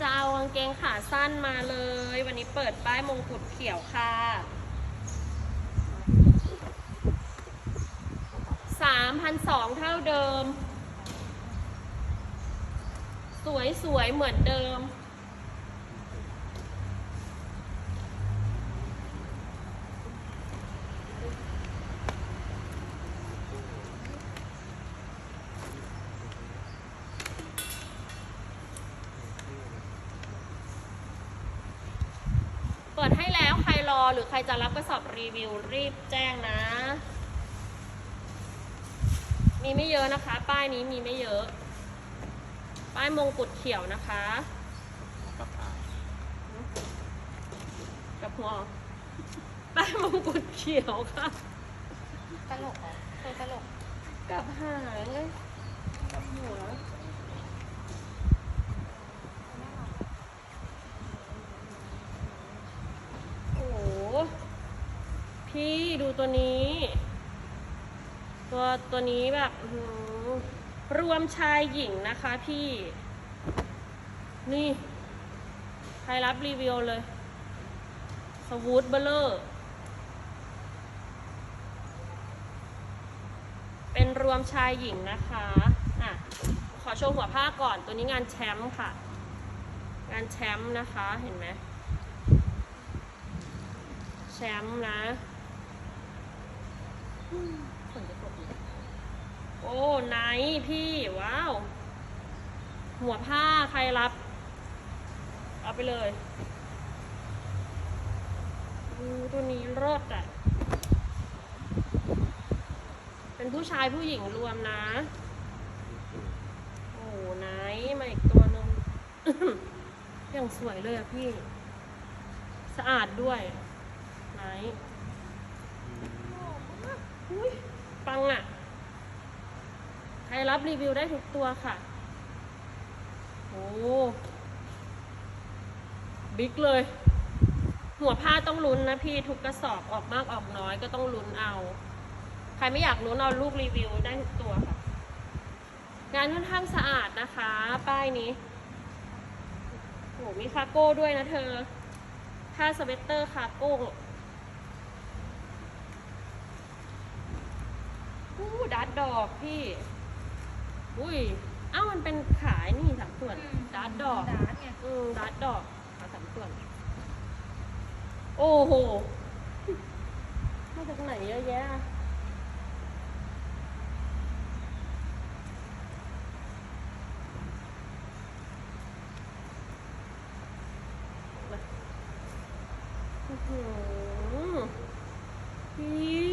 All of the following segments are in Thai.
จะเอากางเกงขาสั้นมาเลย วันนี้เปิดป้ายมงกุฎเขียวค่ะสามพันสองเท่าเดิม สวยสวยๆเหมือนเดิม เปิดให้แล้วใครรอ หรือใครจะรับกระสอบรีวิวรีบแจ้งนะ มีไม่เยอะนะคะ ป้ายนี้มีไม่เยอะ ป้ายมงกุฎเขียวนะคะปากกากับหัวป้ายมงกุฎเขียวค่ะ ตลกเหรอตัวตลกกับหางเลยกับหัว โอ้โห พี่ดู ตัวนี้ ตัวตัวนี้แบบรวมชายหญิงนะคะพี่ นี่ใครรับรีวิวเลย สวูดเบลเลอร์ เป็นรวมชายหญิงนะคะอะขอโชว์หัวผ้าก่อน ตัวนี้งานแชมป์ค่ะ งานแชมป์นะคะ เห็นไหมแชมป์นะ ฝนจะตกอีกโอ้ไนท์พี่ว้าว หัวผ้าใครรับ เอาไปเลยดูตัวนี้รสอะ เป็นผู้ชายผู้หญิงรวมนะ โอ้ไนท์มาอีกตัวหนึงอย่างสวยเลยอะพี่ สะอาดด้วยไหน อุ้ยปังอะ่ะ ใครรับรีวิวได้ทุกตัวค่ะโอ้บิ๊กเลย หัวผ้าต้องลุ้นนะพี่ทุกกระสอบออกมากออกน้อยก็ต้องลุ้นเอา ใครไม่อยากลุ้นเอาลูกรีวิวได้ทุกตัวค่ะ งานค่อนข้างสะอาดนะคะ ป้ายนี้โอ้มีคาร์โก้ด้วยนะเธอ ผ้าสเวตเตอร์คาร์โก้อู้ ดัดดอกพี่ อุ้ย เอ้ามันเป็นขายนี่สามส่วนดัดดอก ดาร์ดไงอืมดัดดอกขาสามส่วน โอ้โห มาจากไหนเยอะแยะอะอื้อหือพี่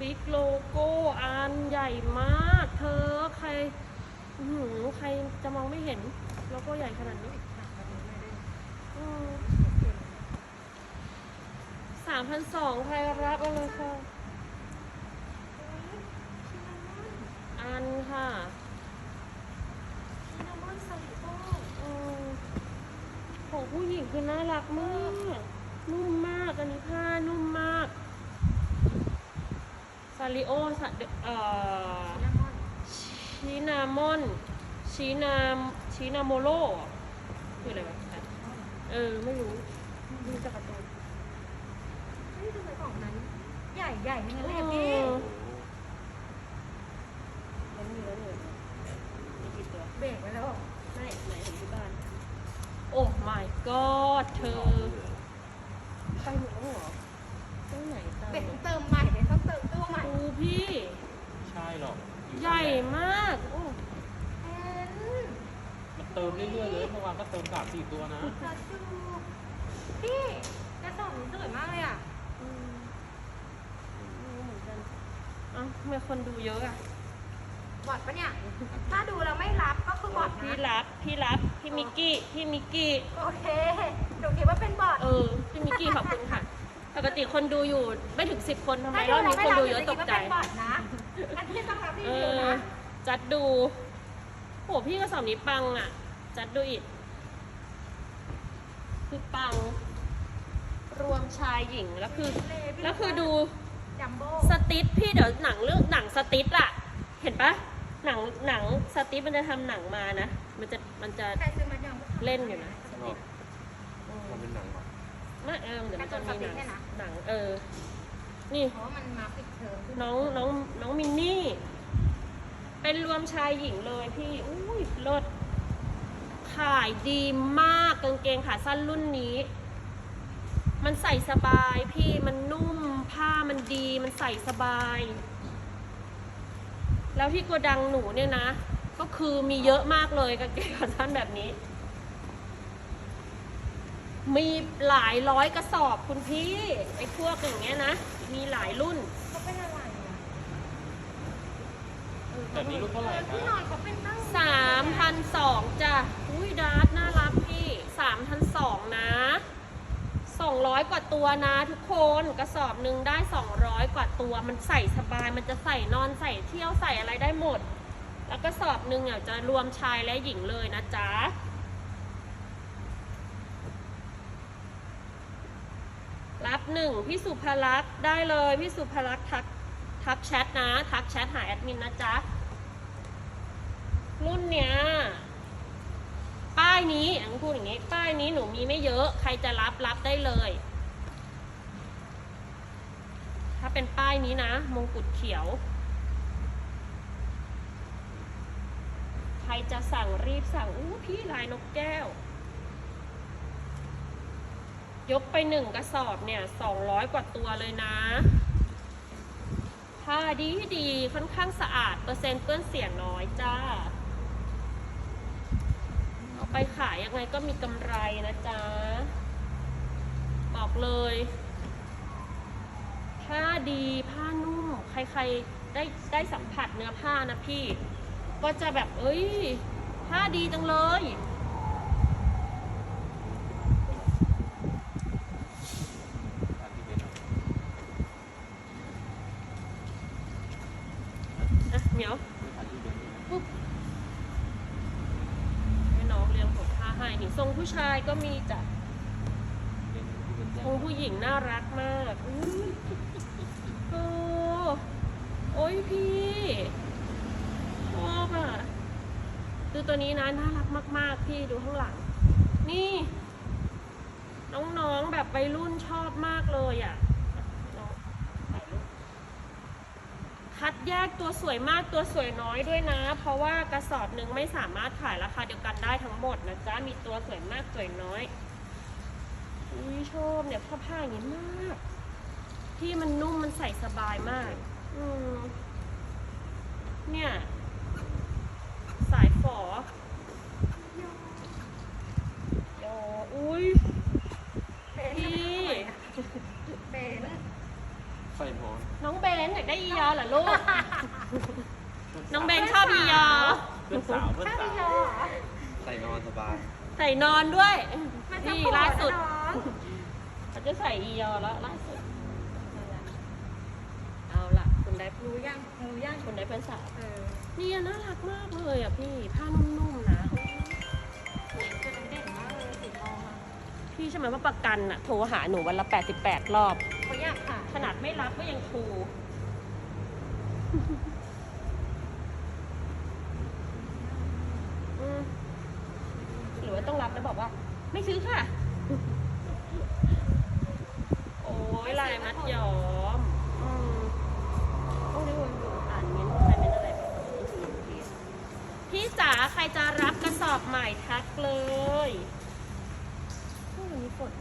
บิ๊กโลโก้อันใหญ่มาก เธอใครอือหือใครจะมองไม่เห็น โลโก้ใหญ่ขนาดนี้สามพันสองใครรับเอาเลยค่ะ อันค่ะซินนามอนใส่โก้อืมของผู้หญิงคือน่ารักมาก นุ่มมาก อันนี้ผ้านุ่มมาการิโอสะเอ่อซินนามอนชินามอนชินามชินาโมโร่คืออะไรวะเออ ไม่รู้ดูจากการ์ตูนเฮ้ยทำไมของนั้น ใหญ่ใหญ่ๆทั้งนั้นเลยอือะพี่มแล้วมีแล้วเนี่ยมีกี่ตัวเบรกไว้แล้วเหรอไม่ไหนเห็นที่บ้าน โอ้ my god เธอ ไปหมดแล้วเหรอไปไหนตามเบรกเติมพี่ไม่ ใช่หรอกอยู่ใหญ่มากโอ้เอ็นมันเติมเรื่อยๆเลยเมื่อวานก็เติมสามสี่ตัวนะจัดจูพี่กระสอบนี้สวยมากเลยอะอืมไม่รู้เหมือนกันเอ้าทำไมคนดูเยอะอะ บอดปะเนี่ย ถ้าดูแล้วไม่รับก็คือบอดพี่นะรับ พี่รับ พี่มิกกี้ พี่มิกกี้ โอเคหนูคิดว่าเป็นบอด เออ พี่มิกกี้ขอบคุณค่ะ ปกติคนดูอยู่ไม่ถึงสิบคนทำไมถ้ารอบดูนี้แล้วคนไม่รับดูเยอะหตนูกคิดว่าใจเป็นบอดนะ อันนี้ต้องรับรีเอวิวอ นะจัดดู โห พี่กระสอบนี้ปังอะ จัดดูอีก คือปัง รวมชายหญิง แล้วคือ แล้วคือดูจัมโบ้สติทพี่เดี๋ยวหนังเรื่องหนังสติทอะเห็นปะหนังหนังสติทมันจะทำหนังมานะ มันจะมันจะ ใครซื้อมายังเล่นอยู่นะ ชอบมันเป็นหนังเหรอ ไม่เออเดี๋ยวมันจะมีหนังการ์ตูนสติ๊กเนี่ยนะหนังเออ นี่เพราะว่ามันมาปิดเทอมน้องน้องน้องมินนี่ เป็นรวมชายหญิงเลยพี่อุ้ยเลิศขายดีมากกางเกงขาสั้นรุ่นนี้ มันใส่สบายพี่มันนุ่มผ้ามันดีมันใส่สบาย แล้วที่โกดังหนูเนี่ยนะ ก็คือมีเยอะมากเลยกางเกงขาสั้นแบบนี้ มีหลายร้อยกระสอบคุณพี่ไอ้พวกอย่างเงี้ยนะ มีหลายรุ่นเขาเป็นอะไรอะแบบนี้ลูกเท่าไหร่คพี่หรัน่อบยเขาเป็นตั้งสามพันสองจ้ะอุ้ยดาร์ตน่ารักพี่สามพันสองนะสองร้อยกว่าตัวนะทุกคนกระสอบหนึ่งได้สองร้อยกว่าตัวมันใส่สบายมันจะใส่นอนใส่เที่ยวใส่อะไรได้หมด แล้วกระสอบหนึ่งเนี่ยจะรวมชายและหญิงเลยนะจ๊ะ รับหนึ่งพี่สุภลักษณ์ได้เลยพี่สุภลักษณ์ทักทักแชทนะทักแชทหาแอดมินนะจ๊ะรุ่นเนี้ยป้ายนี้อังพูดอย่างนี้ ป้ายนี้หนูมีไม่เยอะ ใครจะรับรับได้เลย ถ้าเป็นป้ายนี้นะ มงกุฎเขียว ใครจะสั่งรีบสั่งอู้พี่ลายนกแก้ว ยกไปหนึ่งกระสอบเนี่ยสองร้อยกว่าตัวเลยนะ ผ้าดีดีค่อนข้างสะอาด เปอร์เซ็นต์เปื้อนเสียน้อยจ้า เอาไปขายยังไงก็มีกำไรนะจ๊ะ บอกเลย ผ้าดีผ้านุ่ม ใครๆได้ได้สัมผัสเนื้อผ้านะพี่ ก็จะแบบเอ้ย ผ้าดีจังเลย อันที่เป็น อะเหมียว อันที่เป็น ปุ๊บให้น้องเรียงผมผ้าให้นี่ทรง ผู้ชายก็มีจ้ะเป็นที่เป็นทรงผู้หญิงน่ารักมากโอ้โอ้ยพี่ชอบอะดูตัวนี้นะน่ารักมาก ๆ พี่ดูข้างหลัง นี่ น้อง ๆ แบบวัยรุ่นชอบมากเลยอะน้องถ่ายรูป คัดแยกตัวสวยมากตัวสวยน้อยด้วยนะ เพราะว่ากระสอบหนึ่งไม่สามารถขายราคาเดียวกันได้ทั้งหมดนะจ๊ะมีตัวสวยมากสวยน้อยอุ้ยชอบเนี่ยผ้าผ้าอย่างนี้มาก ที่มันนุ่มมันใส่สบายมาก อืมเนี่ย สายฝอโยอุ้ย เป็น พี่ เป็น ใส่หมอน น้องเบนอยากได้อียอเหรอลูก น้องเบนชอบอียอ เพื่อนสาวเพื่อนสาว ใส่นอนสบาย ใส่นอนด้วย มันจะพี่ปวล่าสุดน้องเขาจะใส่อียอแล้วล่าสุด เอาล่ะคุณได้รู้ยังรู้ยังคุณได้เพื่อนสาว เออนี่น่ารักมากเลยอะพี่ ผ้านุ่มๆนะจะเด่นมากเลยสีทองอะพี่ใช่ไหมว่าประกันอะ โทรหาหนูวันละ 88 รอบ เขาอยากขายขนาดไม่รับก็ยังโทรอืมหรือว่าต้องรับแล้วบอกว่า ไม่ซื้อค่ะ โอ้ยลายมัดย้อมอืมโอ้ยดูดูอ่านเม้นต์ใครเม้นต์อะไรบ้างพี่จ๋าใครจะรับกระสอบใหม่ทักเลยโอ้ยวันนี้ฝน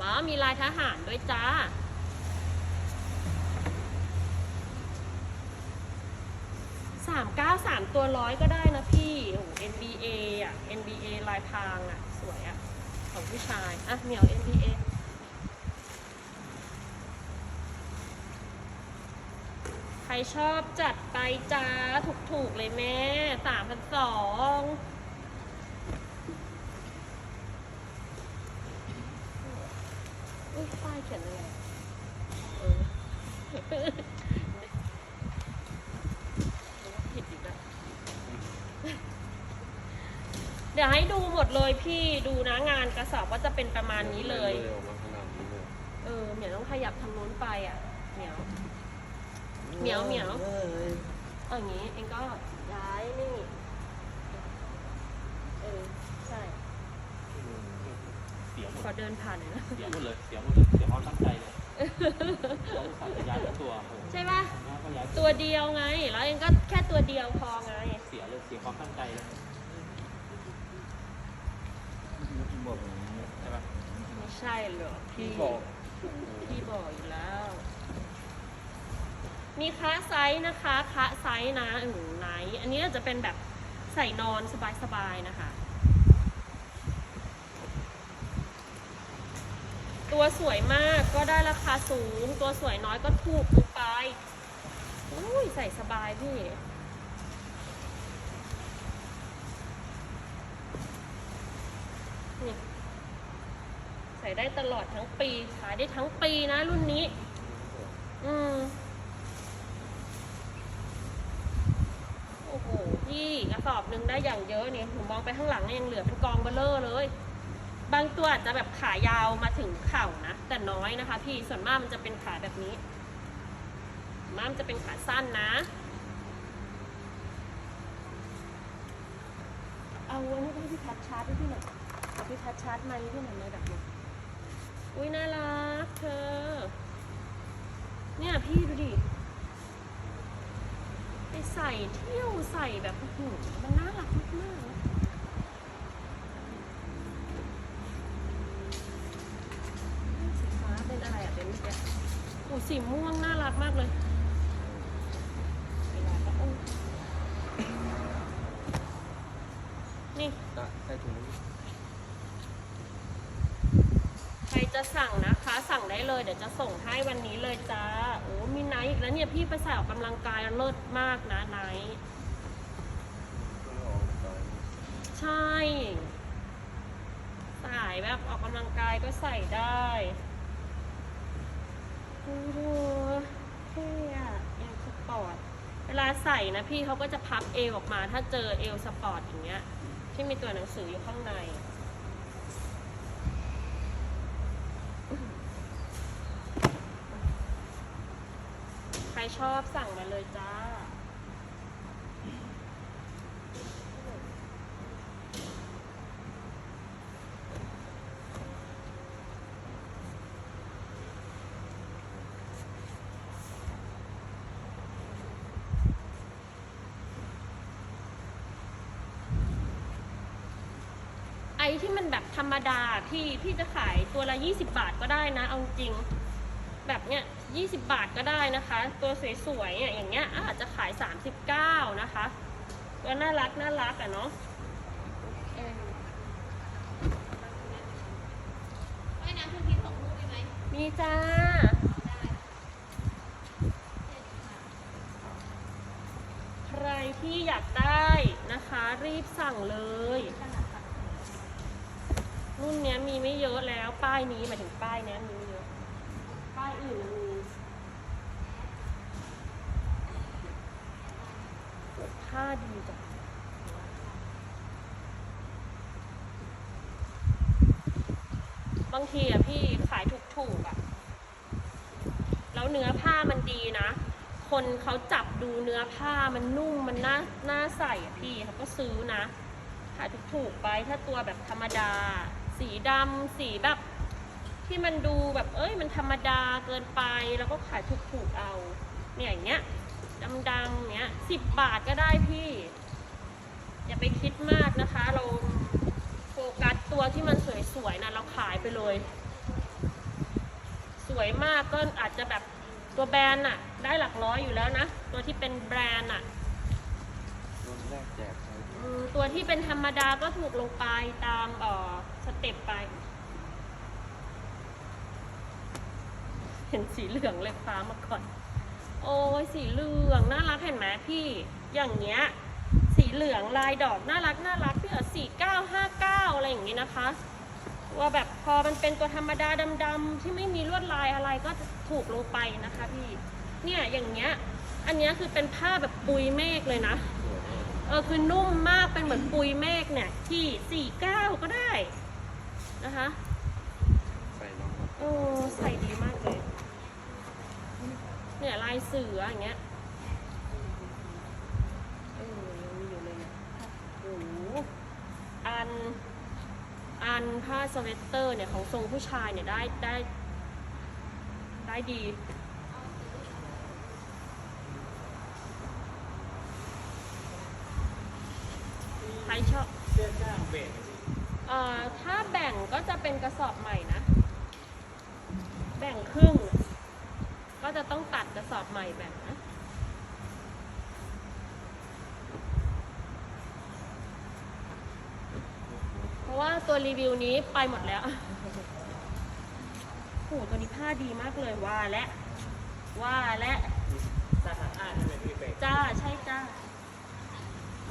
ว้าวมีลายทหารด้วยจ้าามเก้าสามตัวร้อยก็ได้นะพี่โอ้ NBA อะ NBA ลายพรางอะ สวยอะ ของผู้ชาย อะเหมียว NBA ใครชอบจัดไปจ้า ถูกๆเลยแม่สามพันสองอุ้ยป้ายเขียนอะไรเออ ผิดอีกแล้วเดี๋ยวให้ดูหมดเลยพี่ดูนะงานกระสอบก็จะเป็นประมาณนี้เลย ออกมาขนาดนี้เลยเออเหมียวต้องขยับทางนู้นไปอะเหมียว เหมียวเหมียว อ้ยเอาอย่างนี้เองก็ย้ายนี่เออใช่เสียหมดขอเดินผ่านหน่อยนะ เสียหมดเลยเสียหมดเลยเสียความตั้งใจเลยเราอุตส่าห์จะย้ายทั้งตัวโอ้โหใช่ปะย้ายก็ย้ายตัวเดียวไง แล้วเองก็แค่ตัวเดียวพอไง เสียเลยเสียความตั้งใจเลย ใช่ปะไม่ใช่เหรอพี่บอกพี่บอกอยู่แล้ว มีค้าไซส์นะคะค้าไซส์นะอืมไหนอันนี้จะเป็นแบบใส่นอนสบายๆนะคะ ตัวสวยมากก็ได้ราคาสูง ตัวสวยน้อยก็ถูกลงไปอุ้ยใส่สบายพี่ ส่ได้ตลอดทั้งปี ขายได้ทั้งปีนะรุ่นนี้ อืมโอ้โหพี่กระสอบหนึ่งได้อย่างเยอะเนี่ยหนูมองไปข้างหลังเนี่ยยังเหลือเป็นกองเบลเลอร์เลย บางตัวอาจจะแบบขายาวมาถึงเข่านะ แต่น้อยนะคะ พี่ส่วนมากมันจะเป็นขาแบบนี้มากมันจะเป็นขาสั้นนะเอาอันนี้ให้พี่พัดชาร์จให้พี่หน่อยเอาพี่พัดชาร์จมาให้พี่หน่อยเลยแบบนี้ อุ้ยน่ารักเธอ เนี่ยพี่ดูดิ ไปใส่เที่ยวใส่แบบหูมันน่ารักมากมากสีฟ้าเป็นอะไรอะเป็นเมื่อกี้โอ้สีม่วงน่ารักมากเลยเวลาก็โอ้นี่ ได้ได้ถุงนี้ ใคร จะสั่งนะคะ สั่งได้เลยเดี๋ยวจะส่งให้วันนี้เลยจ้าโอ้มีไนท์อีกแล้วเนี่ยพี่ไปใส่ออกกำลังกายเลิศมากนะไนท์ใช่สายแบบออกกำลังกายก็ใส่ได้โอ้โหเท่อะเอวสปอร์ตเวลาใส่นะพี่เขาก็จะพับเอวออกมาถ้าเจอเอวสปอร์ตอย่างเงี้ย ที่มีตัวหนังสืออยู่ข้างใน ใคร ชอบสั่งมาเลยจ้า ไอ้ที่มันแบบธรรมดาพี่พี่จะขายตัวละ 20 บาทก็ได้นะ เอาจริง แบบเนี้ย 20 บาทก็ได้นะคะ ตัวสวยๆเนี่ยอย่างเงี้ยอาจจะขาย 39 นะคะตัวน่ารักน่ารักอะเนาะเออว่ายน้ำทุกทีส่งรูปได้ไหมมีจ้า ใครที่อยากได้นะคะ รีบสั่งเลยรุ่นเนี้ยมีไม่เยอะแล้ว ป้ายนี้หมายถึงป้ายเนี้ยมีไม่เยอะ ป้ายอื่นมี ผ้าดีจ้ะบางทีอะพี่ขายถูกๆอะแล้วเนื้อผ้ามันดีนะ คนเขาจับดูเนื้อผ้ามันนุ่มมันน่าน่าใส่อะพี่เขาก็ซื้อนะ ขายถูกๆไปถ้าตัวแบบธรรมดา สีดำสีแบบ ที่มันดูแบบเอ้ยมันธรรมดาเกินไปแล้วก็ขายถูกๆเอา เนี่ยอย่างเงี้ย ดำๆเนี้ยสิบบาทก็ได้พี่ อย่าไปคิดมากนะคะ เราโฟกัสตัวที่มันสวยๆนะเราขายไปเลย สวยมากก็อาจจะแบบตัวแบรนด์อะได้หลักร้อยอยู่แล้วนะ ตัวที่เป็นแบรนด์อะรกแจกใครอืมตัวที่เป็นธรรมดาก็ถูกลงไปตามเอ่อสเต็ปไป เห็นสีเหลืองเลยฟ้ามาก่อน โอ้ยสีเหลืองน่ารักเห็นไหมพี่ อย่างเงี้ย สีเหลืองลายดอกน่ารักน่ารักพี่เออสี่เก้าห้าเก้าอะไรอย่างงี้นะคะ ว่าแบบพอมันเป็นตัวธรรมดาดำๆที่ไม่มีลวดลายอะไรก็จะถูกลงไปนะคะพี่ เนี่ยอย่างเงี้ย อันเนี้ยคือเป็นผ้าแบบปุยเมฆเลยนะสวยมากเออคือนุ่มมากเป็นเหมือนปุยเมฆเนี่ย ที่สี่เก้าก็ได้นะคะ ใส่น้องครับโอ้ใส่ดีมากเลย เนี่ยลายเสืออย่างเงี้ยเออยังมีอยู่เลยเนี่ยโอ้โหอันอันผ้าสเวตเตอร์เนี่ยของทรงผู้ชายเนี่ยได้ได้ได้ดีใครชอบเสื้อจ้างเบรกเอ่อถ้าแบ่งก็จะเป็นกระสอบใหม่นะ แบ่งครึ่ง ก็จะต้องตัดกระสอบใหม่แบ่งนะเพราะว่าตัวรีวิวนี้ไปหมดแล้วโหตัวนี้ผ้าดีมากเลยว่าและ ว่าและสาขาอ่านใช่ไหมพี่เบรกจ้าใช่จ้า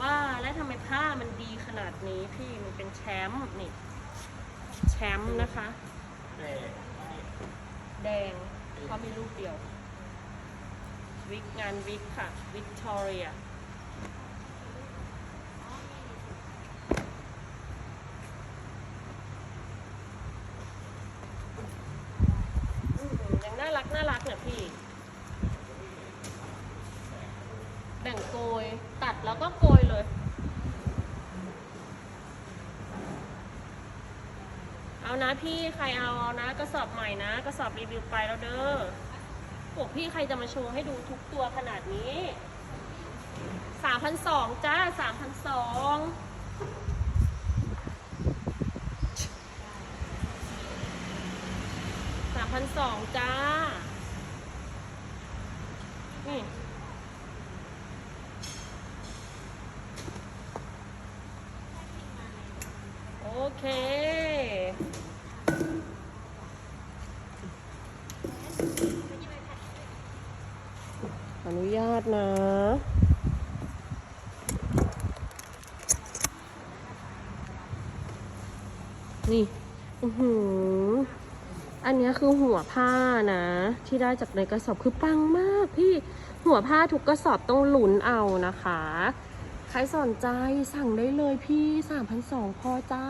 ว่าแล้วทำไมผ้ามันดีขนาดนี้พี่มันเป็นแชมป์นี่ แชมป์นะคะเบรกแดง เขามีรูปเดียว วิกงานวิกค่ะ วิกตอเรียยังน่ารักน่ารักเนี่ยพี่แบ่งโกยตัดแล้วก็โกยเลย เอานะพี่ใครเอาเอานะกระสอบใหม่นะกระสอบรีวิวไปแล้วเด้อพวกพี่ใครจะมาโชว์ให้ดูทุกตัวขนาดนี้สามพันสองจ้าสามพันสองสามพันสองจ้า นี่โอเค อนุญาตนะนี่อือหืออันนี้คือหัวผ้านะ ที่ได้จากในกระสอบคือปังมากพี่หัวผ้าทุกกระสอบต้องหลุนเอานะคะ ใครสนใจสั่งได้เลยพี่3,200พอจ้า